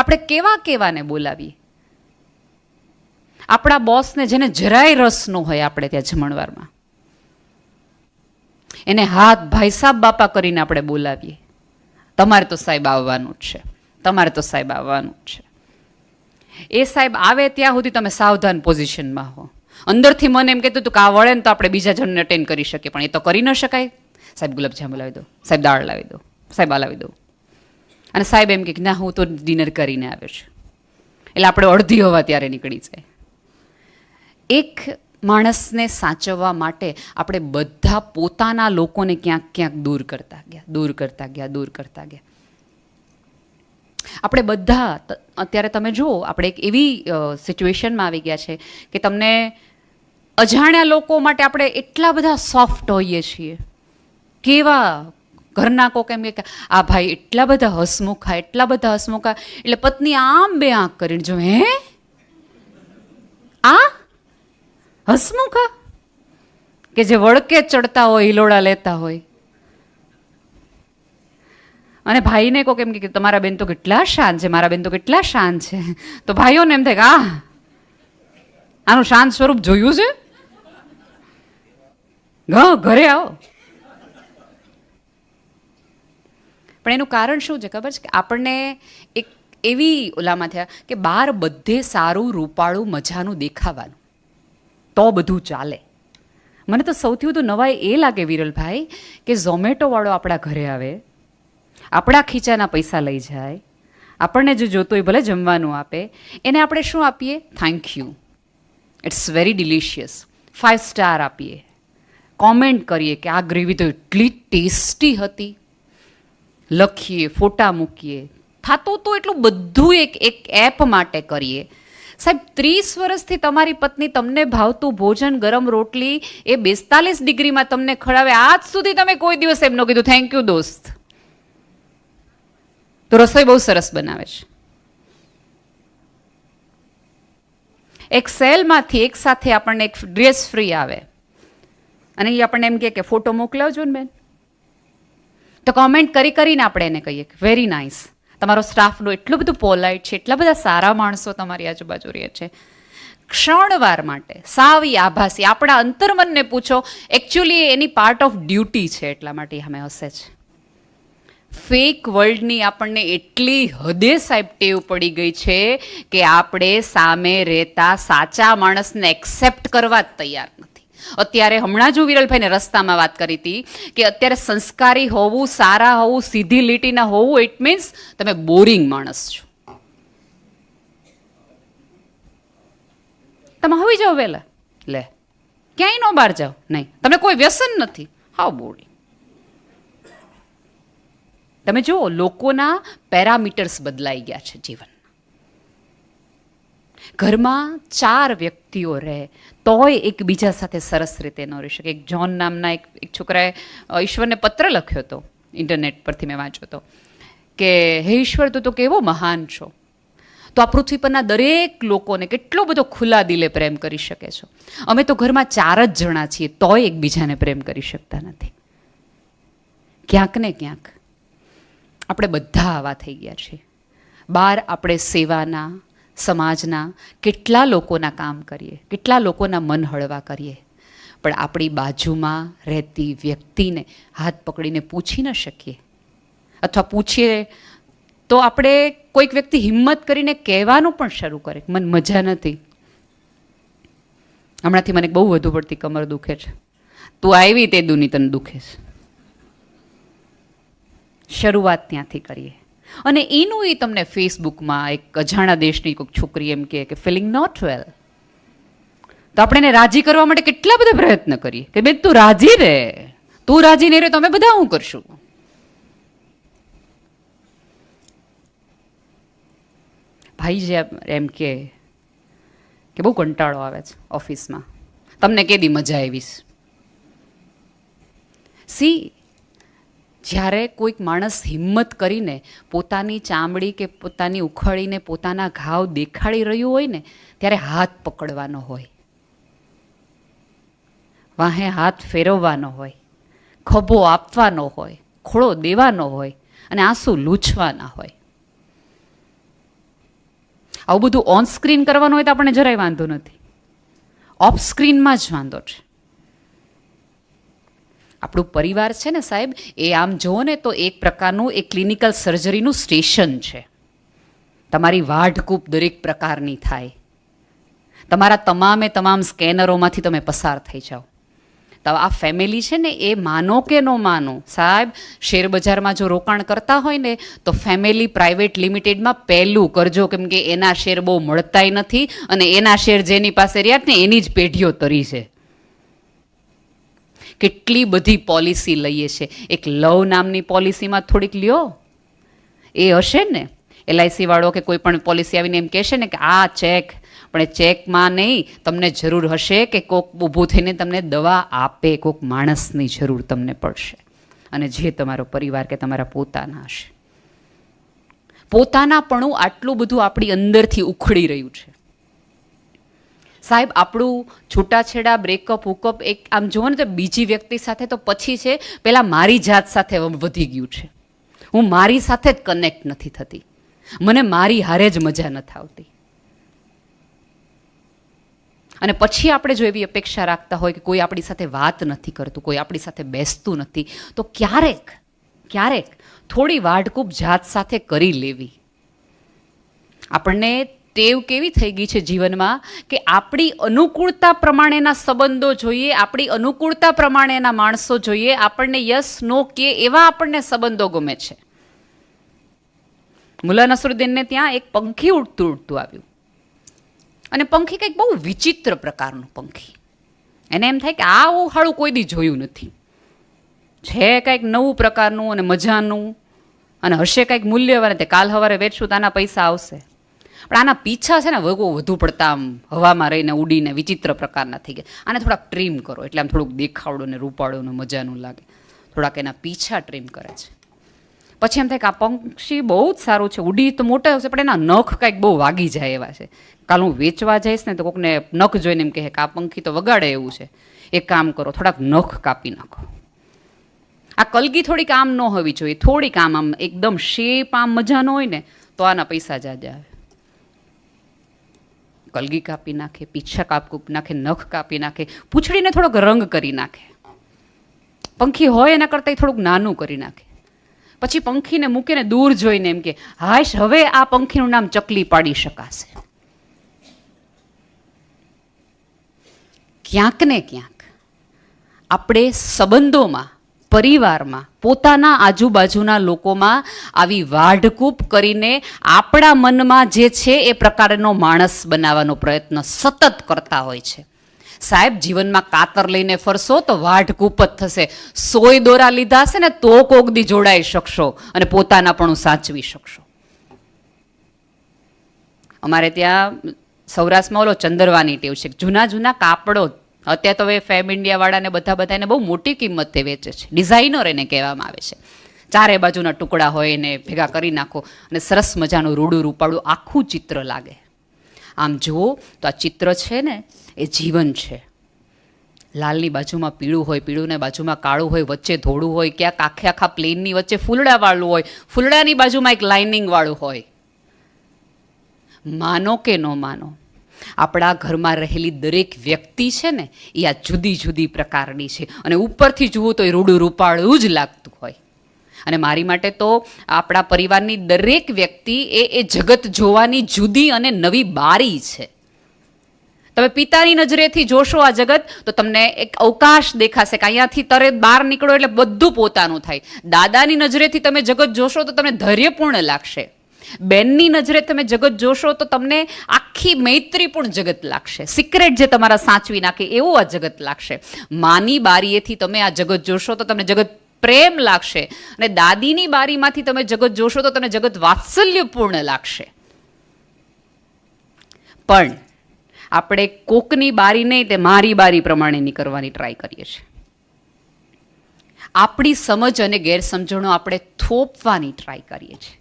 આપણે કેવા કેવાને બોલાવીએ? આપણા બોસને જેને જરાય રસ ન હોય આપણે ત્યાં જમણવારમાં. એને હાથ ભાઈ સાહેબ બાપા કરીને આપણે બોલાવીએ. તમારે તો સાહેબ આવવાનું જ છે. તમારે તો સાહેબ આવવાનું જ છે. એ સાહેબ આવે ત્યાં સુધી તમે સાવધાન પોઝિશનમાં હો. અંદરથી મને એમ કહેતું હતું કે આ વળે ને તો આપણે બીજા જણને અટેન્ડ કરી શકીએ, પણ એ તો કરી ન શકાય. સાહેબ ગુલાબજાંબુ લાવી દો. સાહેબ દાળ લાવી દો. સાહેબ આ લાવી દો. અને સાહેબ એમ કે ના, હું તો ડિનર કરીને આવ્યો છું. એટલે આપણે અડધી હવા ત્યારે નીકળી જાય. એક માણસને સાચવવા માટે આપણે બધા પોતાના લોકોને ક્યાંક ક્યાંક દૂર કરતા ગયા, દૂર કરતા ગયા, દૂર કરતા ગયા. આપણે બધા અત્યારે તમે જુઓ, આપણે એક એવી સિચ્યુએશનમાં આવી ગયા છે કે તમને અજાણ્યા લોકો માટે આપણે એટલા બધા સોફ્ટ હોઈએ છીએ. કેવા ઘરના કોક એમ કે આ ભાઈ એટલા બધા હસમુખા, એટલા બધા હસમુખા, એટલે પત્ની આમ બે આંખ કરીને જો, હે? આ? હસમુખા? કે જે વળકે ચડતા હોય, હિલોડા લેતા હોય. અને ભાઈને કોક એમ કે તમારા બેન તો કેટલા શાંત છે, મારા બેન તો કેટલા શાંત છે. તો ભાઈઓને એમ થાય કે આ આનું શાંત સ્વરૂપ જોયું છે? ઘરે આવો. પણ એનું કારણ શું છે ખબર છે? કે આપણને એક એવી ઓલામાં થયા કે બહાર બધે સારું રૂપાળું મજાનું દેખાવાનું. તો બધું ચાલે. મને તો સૌથી વધુ નવાઈ એ લાગે વિરલભાઈ કે ઝોમેટોવાળો આપણા ઘરે આવે, આપણા ખીચાના પૈસા લઈ જાય, આપણને જો જોતો હોય, ભલે જમવાનું આપે, એને આપણે શું આપીએ? Thank you it's very delicious five star આપીએ. કોમેન્ટ કરીએ કે આ ગ્રેવી તો એટલી ટેસ્ટી હતી. લખીએ, ફોટા મૂકીએ. થાતું તો એટલું બધું એક એક એપ માટે કરીએ. સાહેબ, ત્રીસ વર્ષથી તમારી પત્ની તમને ભાવતું ભોજન, ગરમ રોટલી એ બેસ્તાલીસ ડિગ્રીમાં તમને ખવડાવે. આજ સુધી તમે કોઈ દિવસ એમ ન કીધું થેન્ક યુ દોસ્ત. તો રસોઈ બહુ સરસ બનાવે છે. એક સેલમાંથી એક સાથે આપણને એક ડ્રેસ ફ્રી આવે. અને એ આપણને એમ કે ફોટો મોકલાવજો ને બેન. તો કોમેન્ટ કરી કરીને આપણે એને કહીએ વેરી નાઇસ તમારો સ્ટાફનું એટલું બધું પોલાઇટ છે, એટલા બધા સારા માણસો તમારી આજુબાજુ રહે છે. ક્ષણવાર માટે, સાવી આભાસી, આપણા અંતર્મનને પૂછો એકચ્યુઅલી એની પાર્ટ ઓફ ડ્યુટી છે એટલા માટે અમે હસે છે. ફેક વર્લ્ડની આપણને એટલી હદે સાહેબ ટેવ પડી ગઈ છે કે આપણે સામે રહેતા સાચા માણસને એક્સેપ્ટ કરવા જ તૈયાર નથી. અત્યારે હમણાં જ હું વિરલભાઈને રસ્તામાં વાત કરી હતી કે અત્યારે સંસ્કારી હોવું, સારા હોવું, સીધી લીટીના હોવું ઇટ મીન્સ તમે બોરિંગ માણસ છો. તમે હોવી જાઓ વહેલા. લે, ક્યાંય નો બહાર જાઓ. નહીં, તમને કોઈ વ્યસન નથી. હાવ બોરિંગ તમે જુઓ, લોકોના પેરામીટર્સ બદલાઈ ગયા છે જીવન. ઘરમાં ચાર વ્યક્તિઓ રહે, તોય એકબીજા સાથે સરસ રીતે ન રહી શકે. એક જોન નામના એક એક છોકરાએ ઈશ્વરને પત્ર લખ્યો હતો, ઇન્ટરનેટ પરથી મેં વાંચ્યો હતો, કે, હે ઈશ્વર, તું તો કેવો મહાન છો. તો આ પૃથ્વી પરના દરેક લોકોને કેટલો બધો ખુલ્લા દિલે પ્રેમ કરી શકે છો. અમે તો ઘરમાં ચાર જ જણા છીએ, તોય એકબીજાને પ્રેમ કરી શકતા નથી. ક્યાંક ને ક્યાંક આપણે બધા આવા થઈ ગયા છીએ. બહાર આપણે સેવાના સમાજના કેટલા લોકોના કામ કરીએ, કેટલા લોકોના મન હળવા કરીએ. પણ આપણી બાજુમાં રહેતી વ્યક્તિને હાથ પકડીને પૂછી ન શકીએ. અથવા પૂછીએ તો આપણે કોઈક વ્યક્તિ હિંમત કરીને કહેવાનું પણ શરૂ કરે, મને મજા નથી. હમણાંથી મને બહુ વધુ પડતી કમર દુખે છે. તું આવી તે દુની તને દુખે છે. શરૂઆત ત્યાંથી કરીએ. અને એનું એ તમને ફેસબુકમાં એક અજાણા દેશની કોઈક છોકરી એમ કે ફિલિંગ નોટ વેલ તો આપણે એને રાજી કરવા માટે કેટલા બધા પ્રયત્ન કરીએ કે, બેન, તું રાજી રહે તું રાજી નહીં રહે તો અમે બધા હું કરશું? ભાઈ જે એમ કે કે, બહુ કંટાળો આવે છે ઓફિસમાં. તમને કેદી મજા આવીશ સી જ્યારે કોઈક માણસ હિંમત કરીને પોતાની ચામડી કે પોતાની ઉખડીને પોતાના ઘાવ દેખાડી રહ્યું હોય ને, ત્યારે હાથ પકડવાનો હોય. વાહે હાથ ફેરવવાનો હોય. ખભો આપવાનો હોય, ખોળો દેવાનો હોય અને આંસુ લૂછવાના હોય. આવું બધું ઓન સ્ક્રીન કરવાનું હોય તો આપણને જરાય વાંધો નથી. ઓફ સ્ક્રીનમાં જ વાંધો છે. આપણું પરિવાર છે ને સાહેબ, એ આમ જુઓ ને તો એક પ્રકારનું એ ક્લિનિકલ સર્જરીનું સ્ટેશન છે. તમારી વાઢકૂપ દરેક પ્રકારની થાય. તમારા તમામે તમામ સ્કેનરોમાંથી તમે પસાર થઈ જાઓ. તો આ ફેમિલી છે ને, એ માનો કે ન માનો, સાહેબ, શેર બજારમાં જો રોકાણ કરતા હોય ને, તો ફેમિલી પ્રાઇવેટ લિમિટેડમાં પહેલું કરજો, કેમ કે એના શેર બહુ મળતાય નથી, અને એના શેર જેની પાસે રહ્યા ને, એની જ પેઢીઓ તરી છે. કેટલી બધી પોલિસી લઈએ છે? એક લવ નામની પોલિસીમાં થોડીક લ્યો. એ હશે ને. એલઆઈસી વાળો કે કોઈ પણ પોલિસી આવીને એમ કહેશે ને કે, આ ચેક. પણ એ ચેકમાં નહીં, તમને જરૂર હશે કે કોક ઊભું થઈને તમને દવા આપે, કોક માણસની જરૂર તમને પડશે. અને જે તમારો પરિવાર કે તમારા પોતાના હશે. પોતાનાપણું આટલું બધું આપણી અંદરથી ઉખડી રહ્યું છે. સાહેબ, આપણું છૂટાછેડા બ્રેકઅપ હુકઅપ એક આમ જુઓ ને તો બીજી વ્યક્તિ સાથે તો પછી છે પહેલાં મારી જાત સાથે વધી ગયું છે. હું મારી સાથે જ કનેક્ટ નથી થતી. મને મારી હારે જ મજા નથી આવતી. અને પછી આપણે જો એવી અપેક્ષા રાખતા હોય કે કોઈ આપણી સાથે વાત નથી કરતું, કોઈ આપણી સાથે બેસતું નથી, તો ક્યારેક ક્યારેક થોડી વાડકૂપ જાત સાથે કરી લેવી. આપણને ટેવ કેવી થઈ ગઈ છે જીવનમાં કે આપણી અનુકૂળતા પ્રમાણેના સંબંધો જોઈએ, આપણી અનુકૂળતા પ્રમાણેના માણસો જોઈએ, આપણને યસ, નો, કે એવા આપણને સંબંધો ગમે છે. મુલા નસરુદ્દીનને ત્યાં એક પંખી ઉડતું ઉડતું આવ્યું. અને પંખી કંઈક બહુ વિચિત્ર પ્રકારનું પંખી. એને એમ થાય કે આવું ઉહાળું કોઈ દી જોયું નથી. છે કંઈક નવું પ્રકારનું અને મજાનું, અને હશે કંઈક મૂલ્યવાન, તે કાલ સવારે વેચશું, તો આના પૈસા આવશે. પણ આના પીછા છે ને વગો વધુ પડતા આમ હવામાં રહીને ઉડીને વિચિત્ર પ્રકારના થઈ ગયા. આને થોડાક ટ્રીમ કરો, એટલે આમ થોડુંક દેખાવડું ને રૂપાળું ને મજાનું લાગે. થોડાક એના પીછા ટ્રીમ કરે છે. પછી એમ થાય કે આ પંક્ષી બહુ જ સારું છે. ઉડી તો મોટા હશે પણ એના નખ કંઈક બહુ વાગી જાય એવા છે. કાલ હું વેચવા જઈશ ને તો કોકને નખ જોઈને એમ કહે કે આ પંખી તો વગાડે એવું છે. એક કામ કરો, થોડાક નખ કાપી નાખો. આ કલગી થોડીક આમ ન હોવી જોઈએ. થોડીક આમ આમ એકદમ શેપ આમ મજાનો હોય ને, તો આના પૈસા જાજા આવે. કલગી કાપી નાખે, પીછા કાપ નાખે, નખ કાપી નાખે, પૂંછડીને થોડોક રંગ કરી નાખે. પંખી હોય એના કરતાં થોડુંક નાનું કરી નાખે. પછી પંખીને મૂકીને દૂર જોઈને એમ કે, હાશ, હવે આ પંખીનું નામ ચકલી પાડી શકાશે. ક્યાંક ને ક્યાંક આપણે સંબંધોમાં પરિવારમાં, પોતાના આજુબાજુના લોકોમાં આવી વાઢકૂપ કરીને આપણા મનમાં જે છે એ પ્રકારનો માણસ બનાવવાનો પ્રયત્ન સતત કરતા હોય છે. સાહેબ, જીવનમાં કાતર લઈને ફરશો તો વાઢકૂપ જ થશે. સોય દોરા લીધા હશે ને તો કોગદી જોડાઈ શકશો અને પોતાના પણ સાચવી શકશો. અમારે ત્યાં સૌરાષ્ટ્રમાં ઓલો ચંદરવાની ટેવ છે. જૂના જૂના કાપડો અત્યારે તો હવે ફેમ ઇન્ડિયા વાળાને બધા બધાને બહુ મોટી કિંમતે વેચે છે. ડિઝાઇનર એને કહેવામાં આવે છે. ચારે બાજુના ટુકડા હોય એને ભેગા કરી નાખો અને સરસ મજાનું રૂડું રૂપાળું આખું ચિત્ર લાગે. આમ જુઓ તો આ ચિત્ર છે ને, એ જીવન છે. લાલની બાજુમાં પીળું હોય, પીળુંને બાજુમાં કાળું હોય, વચ્ચે ધોળું હોય, ક્યાંક આખે આખા પ્લેનની વચ્ચે ફૂલડાવાળું હોય, ફૂલડાની બાજુમાં એક લાઇનિંગવાળું હોય. માનો કે ન માનો આપણા ઘરમાં રહેલી દરેક વ્યક્તિ છે ને, એ આ જુદી જુદી પ્રકારની છે. અને ઉપરથી જુઓ તો એ રૂડું રૂપાળું જ લાગતું હોય. અને મારી માટે તો આપણા પરિવારની દરેક વ્યક્તિ એ એ જગત જોવાની જુદી અને નવી બારી છે. તમે પિતાની નજરેથી જોશો આ જગત, તો તમને એક અવકાશ દેખાશે કે અહીંયાથી તરે બહાર નીકળો એટલે બધું પોતાનું થાય. દાદાની નજરેથી તમે જગત જોશો તો તમને ધૈર્યપૂર્ણ લાગશે. બેનની નજરે તમે જગત જોશો તો તમને આખી મૈત્રીપૂર્ણ જગત લાગશે. સિક્રેટ જે તમારા સાચવી નાખે એવું આ જગત લાગશે. માની બારીએથી તમે આ જગત જોશો તો તમને જગત પ્રેમ લાગશે અને દાદીની બારીમાંથી તમે જગત જોશો તો તમને જગત વાત્સલ્યપૂર્ણ લાગશે. પણ આપણે કોકની બારી નહીં, તે મારી બારી પ્રમાણેની કરવાની ટ્રાય કરીએ છીએ. આપણી સમજ અને ગેરસમજણો આપણે થોપવાની ટ્રાય કરીએ છીએ.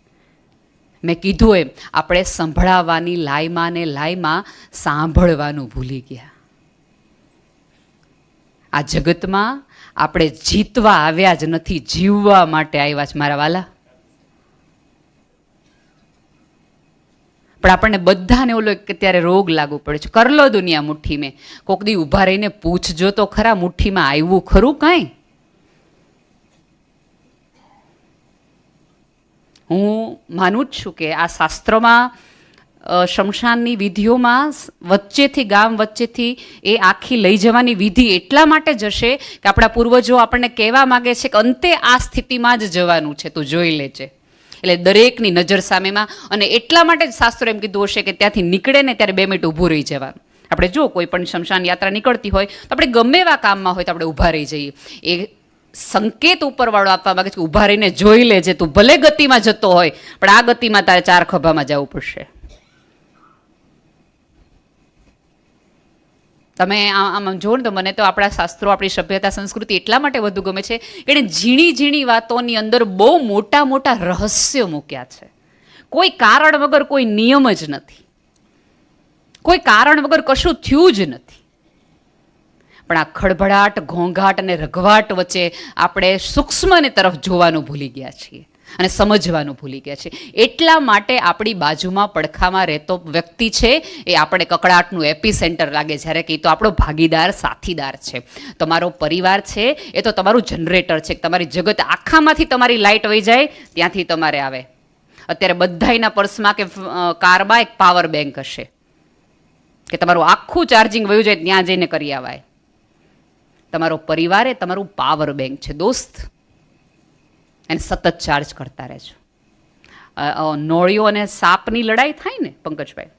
મેં કીધું એમ, આપણે સંભળાવવાની લાયમાં ને લાયમાં સાંભળવાનું ભૂલી ગયા. આ જગતમાં આપણે જીતવા આવ્યા જ નથી, જીવવા માટે આવ્યા છે મારા વાલા. પણ આપણને બધાને ઓલો કે ત્યારે રોગ લાગુ પડે છે. કરલો દુનિયા મુઠ્ઠી મેં. કોક દી ઊભા રહીને પૂછજો તો ખરા મુઠ્ઠીમાં આવ્યું ખરું કાંઈ? હું માનું જ છું કે આ શાસ્ત્રોમાં શમશાનની વિધિઓમાં વચ્ચેથી, ગામ વચ્ચેથી એ આખી લઈ જવાની વિધિ એટલા માટે જશે કે આપણા પૂર્વજો આપણને કહેવા માગે છે કે અંતે આ સ્થિતિમાં જ જવાનું છે, તું જોઈ લેજે. એટલે દરેકની નજર સામેમાં અને એટલા માટે જ શાસ્ત્રો એમ કીધું હશે કે ત્યાંથી નીકળે ને ત્યારે બે મિનિટ ઊભું રહી જવાનું. આપણે જો કોઈ પણ શમશાન યાત્રા નીકળતી હોય તો આપણે ગમે એવા કામમાં હોય તો આપણે ઊભા રહી જઈએ. એ સંકેત ઉપરવાળો આપવા માંગે છે ઊભા રહીને જોઈ લેજે તું, ભલે ગતિમાં જતો હોય, પણ આ ગતિમાં તારે ચાર ખભામાં જવું પડશે. તમે આમ જો ને તો મને તો આપણા શાસ્ત્રો, આપણી સભ્યતા, સંસ્કૃતિ એટલા માટે વધુ ગમે છે એણે ઝીણી ઝીણી વાતોની અંદર બહુ મોટા મોટા રહસ્યો મૂક્યા છે. કોઈ કારણ વગર કોઈ નિયમ જ નથી. કોઈ કારણ વગર કશું થયું જ નથી. પણ આ ખળભળાટ, ઘોંઘાટ અને રઘવાટ વચ્ચે આપણે સૂક્ષ્મને તરફ જોવાનું ભૂલી ગયા છીએ અને સમજવાનું ભૂલી ગયા છીએ. એટલા માટે આપણી બાજુમાં પડખામાં રહેતો વ્યક્તિ છે, એ આપણે કકડાટનું એપી સેન્ટર લાગે જ્યારે કે તો આપણો ભાગીદાર, સાથીદાર છે. તમારો પરિવાર છે, એ તો તમારું જનરેટર છે. તમારી જગત આખામાંથી તમારી લાઇટ વહી જાય, ત્યાંથી તમારે આવે. અત્યારે બધાયના પર્સમાં કે કારમાં એક પાવર બેંક હશે. કે તમારું આખું ચાર્જિંગ વયું જાય, ત્યાં જઈને કરી આવાય. તમારો પરિવાર એ તમારું પાવર બેંક છે, દોસ્ત. એને સતત ચાર્જ કરતા રહેજો. નોળિયો અને સાપની લડાઈ થાય ને, પંકજભાઈ?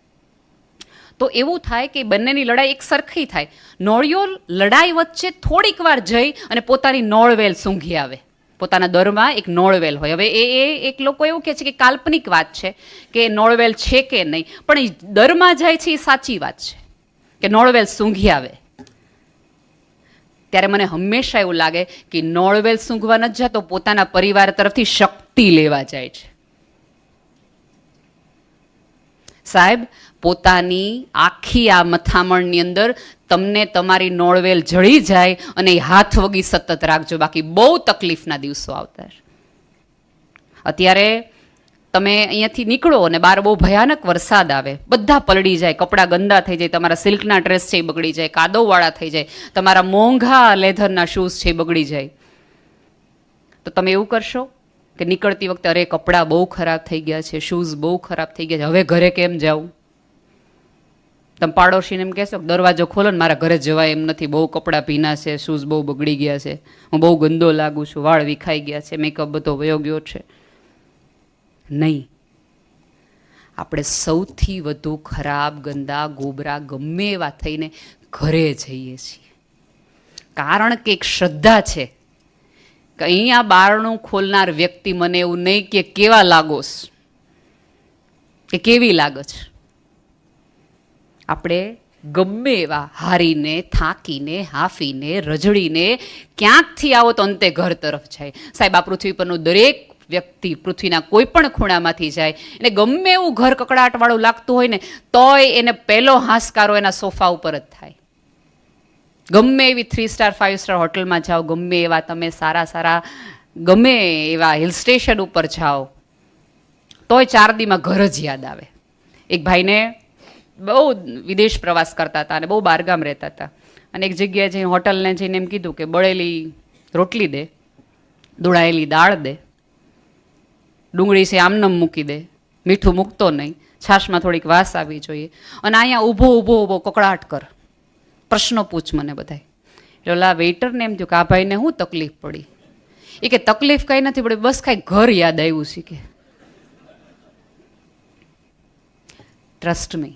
તો એવું થાય કે બંનેની લડાઈ એક સરખી થાય. નોળિયો લડાઈ વચ્ચે થોડીક વાર જઈ અને પોતાની નોળવેલ સૂંઘી આવે. પોતાના દરમાં એક નોળવેલ હોય. હવે એ એ, એક લોકો એવું કહે છે કે કાલ્પનિક વાત છે કે નોળવેલ છે કે નહીં. પણ એ દરમાં જાય છે એ સાચી વાત છે. કે નોળવેલ સૂંઘી આવે. ત્યારે મને હંમેશા એવું લાગે કે નોળવેલ સૂંઘવા નથી જતો પોતાના પરિવાર તરફથી શક્તિ લેવા જાય છે. સાહેબ, પોતાની આખી આ મથામણની અંદર તમને તમારી નોળવેલ જળી જાય અને હાથ વગી સતત રાખજો. બાકી બહુ તકલીફના દિવસો આવતા અત્યારે તમે અહીંયાથી નીકળો અને બહાર બહુ ભયાનક વરસાદ આવે. બધા પલળી જાય, કપડાં ગંદા થઈ જાય, તમારા સિલ્કના ડ્રેસ છે એ બગડી જાય, કાદવવાળા થઈ જાય, તમારા મોંઘા લેધરના શૂઝ છે એ બગડી જાય. તો તમે એવું કરશો કે નીકળતી વખતે, અરે, કપડાં બહુ ખરાબ થઈ ગયા છે શૂઝ બહુ ખરાબ થઈ ગયા છે, હવે ઘરે કેમ જાઉં? તમે પાડોશીને એમ કહેશો દરવાજો ખોલો ને મારા ઘરે જવાય એમ નથી, બહુ કપડાં ભીના છે શૂઝ બહુ બગડી ગયા છે, હું બહુ ગંદો લાગુ છું, વાળ વિખાઈ ગયા છે મેકઅપ બધો વયો ગયો છે. નહીં. આપણે સૌથી વધુ ખરાબ, ગંદા, ગોબરા ગમે એવા થઈને ઘરે જઈએ છીએ. કારણ કે એક શ્રદ્ધા છે કે અહીંયા બારણું ખોલનાર વ્યક્તિ મને એવું નહીં કે કેવા લાગોસ કે કેવી લાગે છે આપણે ગમે એવા હારીને, થાકીને, હાફીને, રજડીને ક્યાંકથી આવો તો અંતે ઘર તરફ જાય. સાહેબ, આ પૃથ્વી પરનું દરેક વ્યક્તિ પૃથ્વીના કોઈ પણ ખૂણામાંથી જાય, એને ગમે એવું ઘર કકડાટવાળું લાગતું હોય ને, તોય એને પહેલો હાશકારો એના સોફા ઉપર જ થાય. ગમે એવી થ્રી સ્ટાર ફાઇવ સ્ટાર હોટલમાં જાઓ, ગમે એવા તમે સારા સારા, ગમે એવા હિલ સ્ટેશન ઉપર જાઓ, તોય ચાર દીમાં ઘર જ યાદ આવે. એક ભાઈને બહુ વિદેશ પ્રવાસ કરતા હતા અને બહુ બહારગામ રહેતા હતા. અને એક જગ્યાએ જઈને હોટલને જઈને એમ કીધું કે બળેલી રોટલી દે દોડાયેલી દાળ દે. ડુંગળી છે, આમનમ મૂકી દે. મીઠું મૂકતો નહીં. છાશમાં થોડીક વાસ આવવી જોઈએ. અને અહીંયા ઊભો ઊભો ઊભો કકડાટ કર. પ્રશ્નો પૂછ મને બધાય. એટલે ઓલા વેઇટરને એમ થયું કે આ ભાઈને શું તકલીફ પડી? એ કે તકલીફ કંઈ નથી પડી બસ કાંઈ ઘર યાદ આવ્યું છે કે. ટ્રસ્ટ મી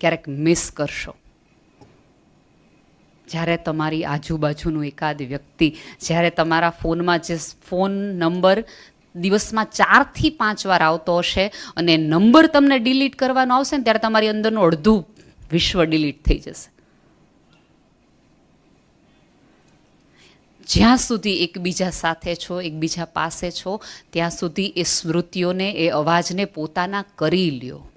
ક્યારેક મિસ કરશો. જ્યારે તમારી આજુબાજુનું એકાદ વ્યક્તિ, જ્યારે તમારા ફોનમાં જે ફોન નંબર દિવસમાં ચારથી પાંચ વાર આવતો હશે અને નંબર તમને ડિલીટ કરવાનો આવશે ને ત્યારે તમારી અંદરનું અડધું વિશ્વ ડિલીટ થઈ જશે. જ્યાં સુધી એકબીજા સાથે છો, એકબીજા પાસે છો, ત્યાં સુધી એ સ્મૃતિઓને, એ અવાજને પોતાના કરી લ્યો.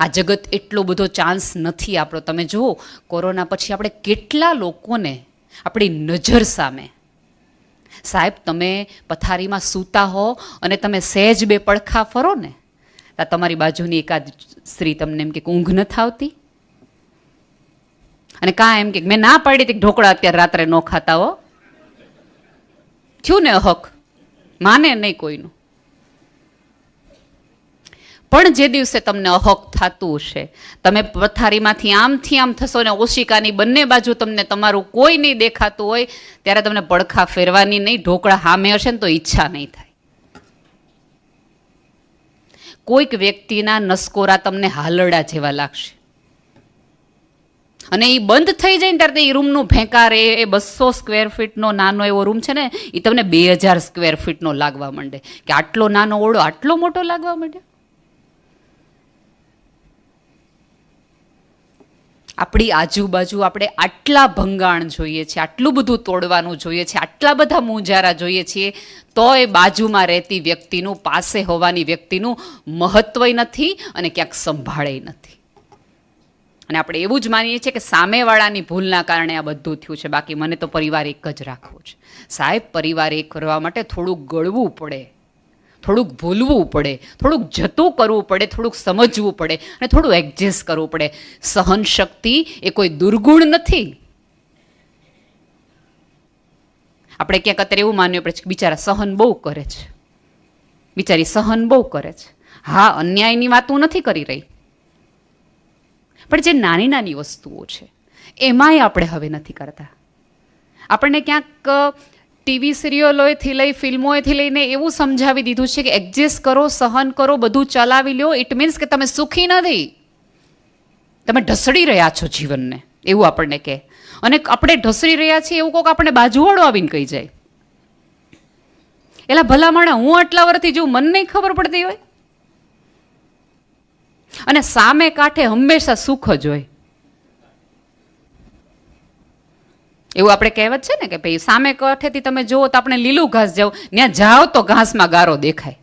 આ જગત એટલો બધો ચાન્સ નથી આપણો. તમે જુઓ, કોરોના પછી આપણે કેટલા લોકોને આપણી નજર સામે સાહેબ, તમે પથારીમાં સૂતા હો અને તમે સહેજ બે પડખા ફરો ને તમારી બાજુની એકાદ સ્ત્રી તમને એમ કે ઊંઘ નથી આવતી અને કાં એમ કે મેં ના પાડી હતી ઢોકળા અત્યારે રાત્રે ન ખાતા હો? થયું ને હક? માને નહીં કોઈનું. પણ જે દિવસે તમને અહક થતું હશે, તમે પથારીમાંથી આમથી આમ થશો ને ઓશિકાની બંને બાજુ તમને તમારું કોઈ નહીં દેખાતું હોય, ત્યારે તમને પડખા ફેરવાની નહીં, ઢોકળા હામે હશે ને તો ઈચ્છા નહીં થાય. કોઈક વ્યક્તિના નસકોરા તમને હાલરડા જેવા લાગશે. અને એ બંધ થઈ જાય ને ત્યારે એ રૂમનું ભેંકાર, એ એ બસો સ્ક્વેર ફીટનો નાનો એવો રૂમ છે ને એ તમને બે હજાર સ્ક્વેર ફીટનો લાગવા માંડે. કે આટલો નાનો ઓળો આટલો મોટો લાગવા માંડે? આપણી આજુબાજુ આપણે આટલા ભંગાણ જોઈએ છીએ, આટલું બધું તોડવાનું જોઈએ છે આટલા બધા મૂંઝારા જોઈએ છીએ, તો એ બાજુમાં રહેતી વ્યક્તિનું, પાસે હોવાની વ્યક્તિનું મહત્વ નથી અને ક્યાંક સંભાળે નથી. અને આપણે એવું જ માનીએ છીએ કે સામેવાળાની ભૂલના કારણે આ બધું થયું છે. બાકી મને તો પરિવાર એક જ રાખવો છે. સાહેબ, પરિવાર એક કરવા માટે થોડું ગળવું પડે. થોડુંક ભૂલવું પડે, થોડુંક જતું કરવું પડે, થોડુંક સમજવું પડે અને થોડું એડજસ્ટ કરવું પડે. સહન શક્તિ એ કોઈ દુર્ગુણ નથી. આપણે ક્યાંક અત્યારે એવું માનવું પડે છે કે બિચારા સહન બહુ કરે છે. બિચારી સહન બહુ કરે છે. હા, અન્યાયની વાત હું નથી કરી રહી. પણ જે નાની નાની વસ્તુઓ છે, એમાંય આપણે હવે નથી કરતા. આપણને ક્યાંક ટીવી સિરિયલોએથી લઈ ફિલ્મોએથી લઈને એવું સમજાવી દીધું છે કે એડજસ્ટ કરો, સહન કરો, બધું ચલાવી લ્યો. ઇટ મીન્સ કે તમે સુખી નથી. તમે ઢસડી રહ્યા છો જીવનને, એવું આપણને કહે. અને આપણે ઢસડી રહ્યા છીએ એવું કોઈક આપણે બાજુવાળો આવીને કહી જાય. એલા ભલામણા, હું આટલા વર્ષથી જોઉં મને નહીં ખબર પડતી હોય? અને સામે કાંઠે હંમેશા સુખ જ હોય. એવું આપણે કહેવત છે ને કે ભાઈ સામે કાંઠેથી તમે જુઓ તો આપણે લીલું ઘાસ જાઓ ત્યાં જાઓ તો ઘાસમાં ગારો દેખાય.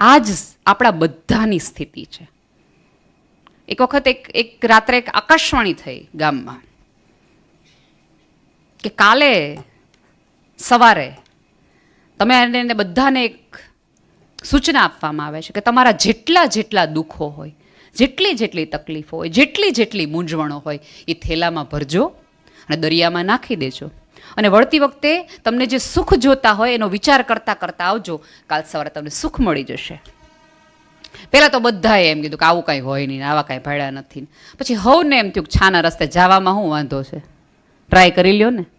આ જ આપણા બધાની સ્થિતિ છે. એક વખત એક એક રાત્રે એક આકાશવાણી થઈ ગામમાં કે કાલે સવારે તમે એને બધાને એક સૂચના આપવામાં આવે છે કે તમારા જેટલા જેટલા દુઃખો હોય જેટલી જેટલી તકલીફો હોય, જેટલી જેટલી મૂંઝવણો હોય, એ થેલામાં ભરજો અને દરિયામાં નાખી દેજો. અને વળતી વખતે તમને જે સુખ જોતા હોય એનો વિચાર કરતાં કરતાં આવજો. કાલ સવારે તમને સુખ મળી જશે. પહેલાં તો બધાએ એમ કીધું કે આવું કાંઈ હોય નહીં આવા કાંઈ ભાડ્યા નથી પછી હવને એમ થયું છાના રસ્તે જવામાં શું વાંધો છે? ટ્રાય કરી લ્યો ને.